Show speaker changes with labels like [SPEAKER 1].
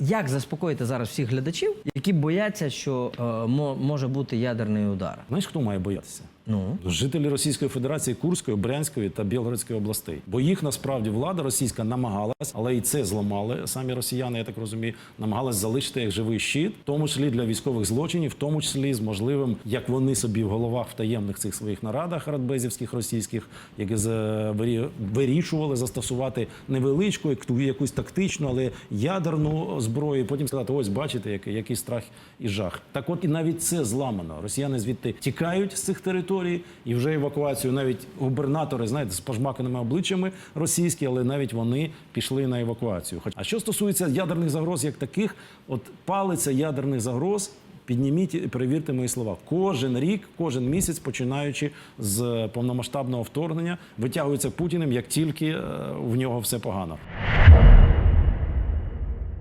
[SPEAKER 1] Як заспокоїти зараз всіх глядачів, які бояться, що е, мо- може бути ядерний удар?
[SPEAKER 2] Знаєш, хто має боятися?
[SPEAKER 1] Ну
[SPEAKER 2] Жителі Російської Федерації Курської, Брянської та Білгородської областей. Бо їх насправді влада російська намагалась, але і це зламали самі росіяни, я так розумію, намагалась залишити як живий щит, в тому числі для військових злочинів, в тому числі з можливим, як вони собі в головах в таємних цих своїх нарадах радбезівських російських, які з- вирішували застосувати невеличку, яку- якусь тактичну, але ядерну зброю. і Потім сказати: ось бачите, який, який страх і жах. Так, от і навіть це зламано. Росіяни звідти тікають з цих територій, і вже евакуацію навіть губернатори, знаєте, з пожмаканими обличчями російські, але навіть вони пішли на евакуацію. А що стосується ядерних загроз, як таких, от палиця ядерних загроз. Підніміть і перевірте мої слова. Кожен рік, кожен місяць, починаючи з повномасштабного вторгнення, витягується Путіним, як тільки е, в нього все погано.